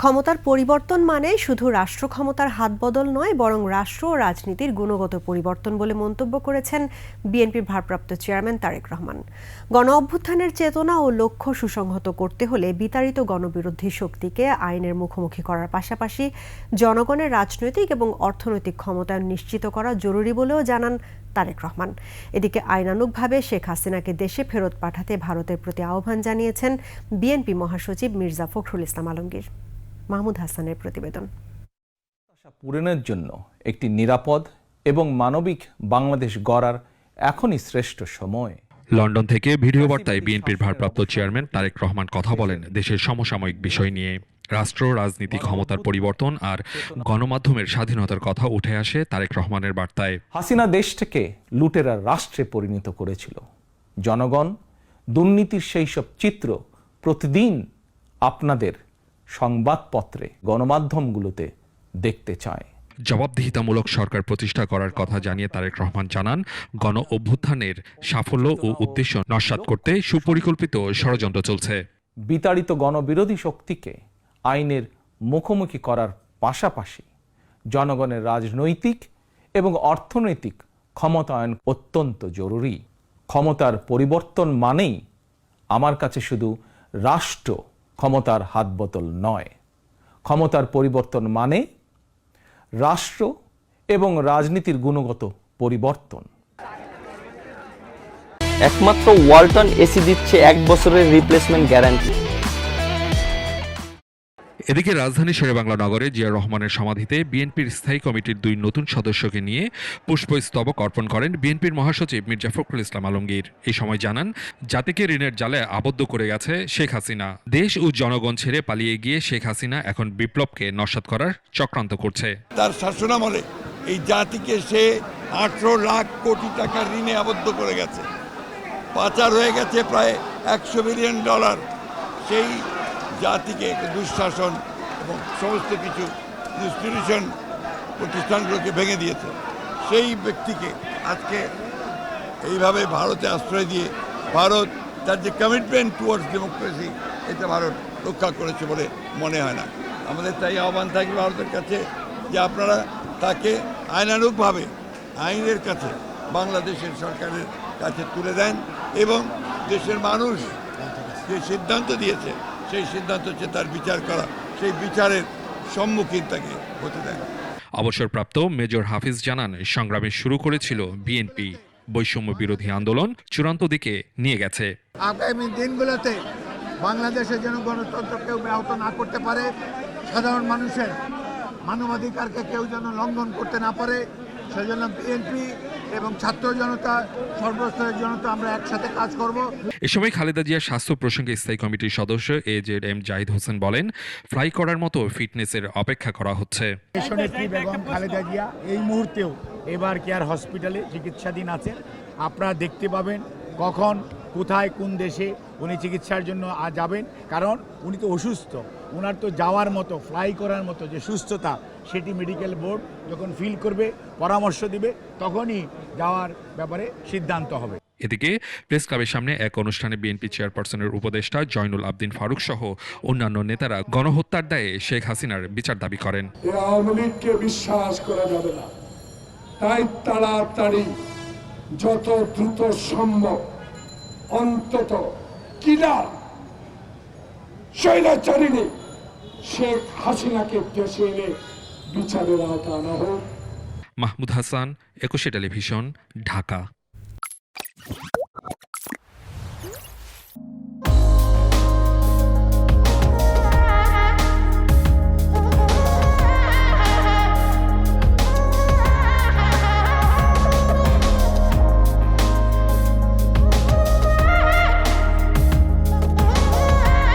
ক্ষমতার পরিবর্তন মানে শুধু রাষ্ট্র ক্ষমতার হাত বদল নয়, বরং রাষ্ট্র ও রাজনীতির গুণগত পরিবর্তন বলে মন্তব্য করেছেন বিএনপির ভারপ্রাপ্ত চেয়ারম্যান তারেক রহমান। গণ অভ্যুত্থানের চেতনা ও লক্ষ্য সুসংহত করতে হলে বিতাড়িত গণবিরোধী শক্তিকে আইনের মুখোমুখি করার পাশাপাশি জনগণের রাজনৈতিক এবং অর্থনৈতিক ক্ষমতায়ন নিশ্চিত করা জরুরি বলেও জানান তারেক রহমান। এদিকে আইনানুগভাবে শেখ হাসিনাকে দেশে ফেরত পাঠাতে ভারতের প্রতি আহ্বান জানিয়েছেন বিএনপি মহাসচিব মির্জা ফখরুল ইসলাম আলমগীর। মাহমুদ হাসানের প্রতিবেদন। আশা পূরণের জন্য একটি নিরাপদ এবং মানবিক বাংলাদেশ গড়ার এখনই শ্রেষ্ঠ সময়। লন্ডন থেকে ভিডিও বার্তায় বিএনপির ভারপ্রাপ্ত চেয়ারম্যান তারেক রহমান কথা বলেন দেশের সমসাময়িক বিষয় নিয়ে। রাষ্ট্র রাজনীতি ক্ষমতার পরিবর্তন আর গণমাধ্যমের স্বাধীনতার কথা উঠে আসে তারেক রহমানের বার্তায়। হাসিনা দেশটাকে লুটেরা রাষ্ট্রে পরিণত করেছিল। জনগণ দুর্নীতির সেই সব চিত্র প্রতিদিন আপনাদের সংবাদপত্রে গণমাধ্যমগুলোতে দেখতে চায়। জবাবদিহিতামূলক সরকার প্রতিষ্ঠা করার কথা জানিয়ে তারেক রহমান জানান গণ অভ্যুত্থানের সাফল্য ও উদ্দেশ্য নস্যাৎ করতে সুপরিকল্পিত ষড়যন্ত্র চলছে। বিতাড়িত গণবিরোধী শক্তিকে আইনের মুখোমুখি করার পাশাপাশি জনগণের রাজনৈতিক এবং অর্থনৈতিক ক্ষমতায়ন অত্যন্ত জরুরি। ক্ষমতার পরিবর্তন মানেই আমার কাছে শুধু রাষ্ট্র ক্ষমতার হাত বোতল নয়। ক্ষমতার পরিবর্তন মানে রাষ্ট্র এবং রাজনীতির গুণগত পরিবর্তন। একমাত্র ওয়ালটন এসি দিচ্ছে এক বছরের রিপ্লেসমেন্ট গ্যারান্টি এদিকে রাজধানী শেরেবাংলা নগরে জিয়া রহমানের সমাধিতে বিএনপির স্থায়ী কমিটির দুই নতুন সদস্যকে নিয়ে পুষ্পস্তবক অর্পণ করেন বিএনপির মহাসচিব মির্জা ফখরুল ইসলাম আলমগীর। এই সময় জানান, জাতিকে ঋণের জালে আবদ্ধ করে গেছে শেখ হাসিনা। দেশ ও জনগণ ছেড়ে পালিয়ে গিয়ে শেখ হাসিনা এখন বিপ্লবকে নস্যাৎ করার চক্রান্ত করছে। তার শাসনামলে এই জাতিকে সে আঠেরো লাখ কোটি টাকার ঋণে আবদ্ধ করে গেছে। পাচার হয়ে গেছে প্রায় একশো বিলিয়ন ডলার সেই জাতিকে দুঃশাসন এবং সমস্ত কিছু ইনস্টিটিউশন প্রতিষ্ঠানগুলোকে ভেঙে দিয়েছে। সেই ব্যক্তিকে আজকে এইভাবে ভারতে আশ্রয় দিয়ে ভারত তার যে কমিটমেন্ট টুয়ার্ডস ডেমোক্রেসি এটা ভারত রক্ষা করেছে বলে মনে হয় না। আমাদের তাই আহ্বান থাকবে ভারতের কাছে যে আপনারা তাকে আইনানুগভাবে আইনের কাছে বাংলাদেশের সরকারের কাছে তুলে দেন এবং দেশের মানুষ যে সিদ্ধান্ত দিয়েছে সেই সিদ্ধান্ত হচ্ছে তার বিচার করা সেই বিচারের সম্মুখীন তাকে হতে দেন অবসরপ্রাপ্ত মেজর হাফিজ জানান সংগ্রামে শুরু করেছিল বিএনপি। বৈষম্য বিরোধী আন্দোলন চূড়ান্ত দিকে নিয়ে গেছে। আগামী দিনগুলোতে বাংলাদেশের যেন গণতন্ত্র কেউ ব্যাহত না করতে পারে সাধারণ মানুষের মানবাধিকারকে কেউ যেন লঙ্ঘন করতে না পারে সেজন্য বিএনপি এবং ছাত্র জনতা সর্বস্তরের জনতা আমরা একসাথে কাজ করব। এ সময় খালেদা জিয়ার স্বাস্থ্য প্রসঙ্গে স্থায়ী কমিটির সদস্য A Z M Zahid Hossain বলেন ফ্লাই করার মতো ফিটনেসের অপেক্ষা করা হচ্ছে। বেগম খালেদা জিয়া এই মুহূর্তেও এবার কেয়ার হসপিটালে চিকিৎসাধীন আছেন? আপনারা দেখতে পাবেন কখন কোথায় কোন দেশে উনি চিকিৎসার জন্য যাবেন। কারণ উনি তো অসুস্থ। ওনার তো যাওয়ার মতো ফ্লাই করার মতো যে সুস্থতা সেটি মেডিকেল বোর্ড যখন ফিল করবে পরামর্শ দিবে তখনই যাওয়ার ব্যাপারে সিদ্ধান্ত হবে। এদিকে প্রেস ক্লাবের সামনে এক অনুষ্ঠানে বিএনপি চেয়ারপারসনের উপদেষ্টা জয়নুল আবদিন ফারুক সহ অন্যান্য নেতারা গণহত্যার দায়ে শেখ হাসিনার বিচার দাবি করেন। এ আওয়ামী লীগকে বিশ্বাস করা যাবে না। তাই তাড়াতাড়ি যত দ্রুত সম্ভব অন্তত কিলার শৈলাচারিণী শেখ হাসিনাকে দেশে এনে বিচারের আওতা আনা হোক। মাহমুদ হাসান একুশে টেলিভিশন ঢাকা।